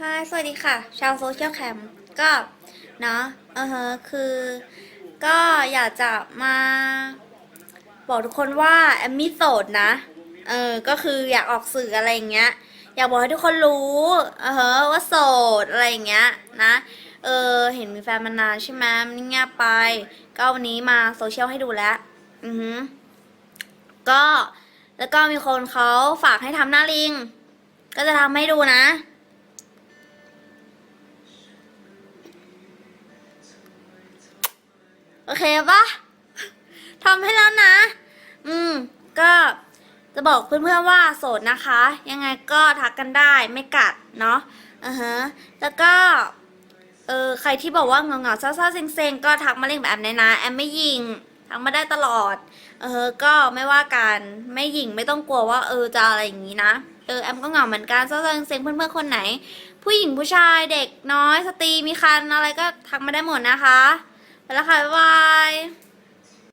ฮายสวัสดีค่ะ ชาวโซเชียลแคมก็เนาะเออฮะคือ ก็อยากจะมา บอกทุกคนว่าแอมมี่โสดนะ เออ ก็คืออยากออกสื่ออะไรอย่างเงี้ย อยากบอกให้ทุกคนรู้เออฮะว่าโสดอะไรอย่างเงี้ยนะ เออ เห็นมีแฟนมานานใช่ไหมมันเงียบไป ก็วันนี้มาโซเชียลให้ดูแล้วอือฮึก็แล้วก็มีคนเขาฝากให้ทำหน้าลิง ก็จะทำให้ดูนะ โอ เคปะทำให้แล้วนะ อืม ก็จะบอกเพื่อนๆว่าโสดนะคะ ยังไงก็ทักกันได้ไม่กัดเนาะอือฮะแล้วก็เออใครที่บอกว่าเงาเงาๆเศร้าๆเซ็งๆก็ทักมาเล่นแบบในนะแอมไม่ยิงทักมาได้ตลอด เออก็ไม่ว่ากันไม่ยิงไม่ต้องกลัวว่าเออจะอะไรอย่างนี้นะเออแอมก็เหงาเหมือนกันเศร้าๆเซ็งๆเพื่อนๆคนไหน ผู้หญิงผู้ชายเด็กน้อยสตรีมีคันอะไรก็ทักมาได้หมดนะคะ ไปแล้วค่ะ บ๊ายบาย